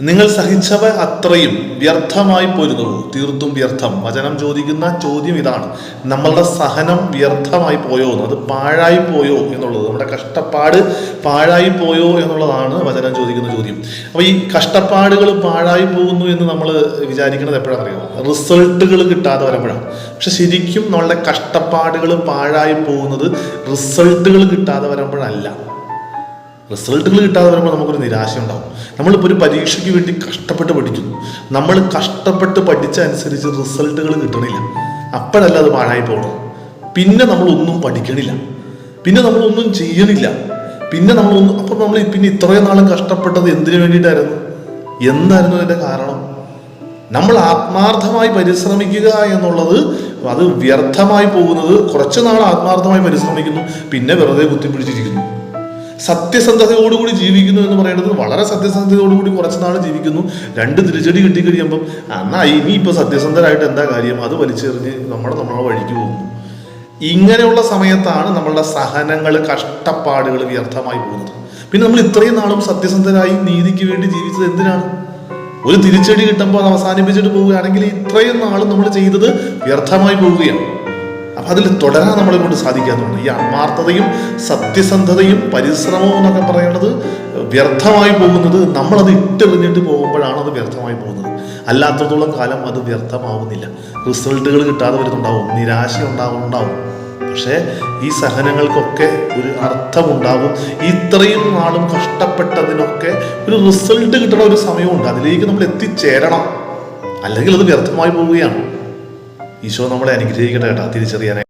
നിങ്ങൾ സഹിച്ചവ അത്രയും വ്യർത്ഥമായി പോരുന്നുവോ തീർത്തും വ്യർത്ഥം. വചനം ചോദിക്കുന്ന ചോദ്യം ഇതാണ്. നമ്മളുടെ സഹനം വ്യർത്ഥമായി പോയോ അത് പാഴായി പോയോ എന്നുള്ളത്. നമ്മുടെ കഷ്ടപ്പാട് പാഴായി പോയോ എന്നുള്ളതാണ് വചനം ചോദിക്കുന്ന ചോദ്യം. അപ്പോൾ ഈ കഷ്ടപ്പാടുകൾ പാഴായി പോകുന്നു എന്ന് നമ്മൾ വിചാരിക്കുന്നത് എപ്പോഴാണെന്നറിയോ റിസൾട്ടുകൾ കിട്ടാതെ വരുമ്പോഴാണ്. പക്ഷെ ശരിക്കും നമ്മളുടെ കഷ്ടപ്പാടുകൾ പാഴായി പോകുന്നത് റിസൾട്ടുകൾ കിട്ടാതെ വരുമ്പോഴല്ല. റിസൾട്ടുകൾ കിട്ടാതെ വരുമ്പോൾ നമുക്കൊരു നിരാശ ഉണ്ടാവും നമ്മളിപ്പോൾ ഒരു പരീക്ഷയ്ക്ക് വേണ്ടി കഷ്ടപ്പെട്ട് പഠിക്കുന്നു. നമ്മൾ കഷ്ടപ്പെട്ട് പഠിച്ച അനുസരിച്ച് റിസൾട്ടുകൾ കിട്ടണില്ല. അപ്പോഴല്ല അത് പാഴായി പോകണം പിന്നെ നമ്മളൊന്നും പഠിക്കണില്ല. പിന്നെ നമ്മളൊന്നും ചെയ്യണില്ല പിന്നെ നമ്മളൊന്നും അപ്പം നമ്മൾ പിന്നെ ഇത്രയും നാളും കഷ്ടപ്പെട്ടത് എന്തിനു വേണ്ടിയിട്ടായിരുന്നു? എന്തായിരുന്നു അതിന്റെ കാരണം? നമ്മൾ ആത്മാർത്ഥമായി പരിശ്രമിക്കുക എന്നുള്ളത് അത് വ്യർത്ഥമായി പോകുന്നത് കുറച്ച് നാൾ ആത്മാർത്ഥമായി പരിശ്രമിക്കുന്നു പിന്നെ വെറുതെ കുത്തിപ്പിടിച്ചിരിക്കുന്നു. സത്യസന്ധതയോടുകൂടി ജീവിക്കുന്നു എന്ന് പറയുന്നത് വളരെ സത്യസന്ധതയോടുകൂടി കുറച്ച് നാൾ ജീവിക്കുന്നു. രണ്ട് തിരിച്ചടി കിട്ടിക്കഴിയുമ്പം എന്നാ ഇനി ഇപ്പൊ സത്യസന്ധരായിട്ട് എന്താ കാര്യം? അത് വലിച്ചെറിഞ്ഞ് നമ്മൾ നമ്മളെ വഴിക്ക് പോകുന്നു. ഇങ്ങനെയുള്ള സമയത്താണ് നമ്മളുടെ സഹനങ്ങൾ കഷ്ടപ്പാടുകൾ വ്യർത്ഥമായി പോകുന്നത്. പിന്നെ നമ്മൾ ഇത്രയും നാളും സത്യസന്ധരായി നീതിക്ക് വേണ്ടി ജീവിച്ചത് എന്തിനാണ്? ഒരു തിരിച്ചടി കിട്ടുമ്പോൾ അത് അവസാനിപ്പിച്ചിട്ട് പോവുകയാണെങ്കിൽ ഇത്രയും നാളും നമ്മൾ ചെയ്തത് വ്യർത്ഥമായി പോവുകയാണ്. അതിൽ തുടരാൻ നമ്മളെ കൊണ്ട് സാധിക്കാന്നുണ്ട് ഈ ആത്മാർത്ഥതയും സത്യസന്ധതയും പരിശ്രമവും എന്നൊക്കെ പറയുന്നത് വ്യർത്ഥമായി പോകുന്നത് നമ്മളത് ഇട്ടെറിഞ്ഞിട്ട് പോകുമ്പോഴാണ് അത് വ്യർത്ഥമായി പോകുന്നത്. അല്ലാത്തതോളം കാലം അത് വ്യർത്ഥമാവുന്നില്ല. റിസൾട്ടുകൾ കിട്ടാതെ വരുന്നുണ്ടാവും. നിരാശ ഉണ്ടാവുന്നുണ്ടാവും. പക്ഷേ ഈ സഹനങ്ങൾക്കൊക്കെ ഒരു അർത്ഥമുണ്ടാകും. ഇത്രയും നാളും കഷ്ടപ്പെട്ടതിനൊക്കെ ഒരു റിസൾട്ട് കിട്ടണ ഒരു സമയമുണ്ട്. അതിലേക്ക് നമ്മൾ എത്തിച്ചേരണം. അല്ലെങ്കിൽ അത് വ്യർത്ഥമായി പോവുകയാണ്. ഈശോ നമ്മളെ അനുഗ്രഹിക്കട്ടെ കേട്ടോ. തിരിച്ചറിയാനായി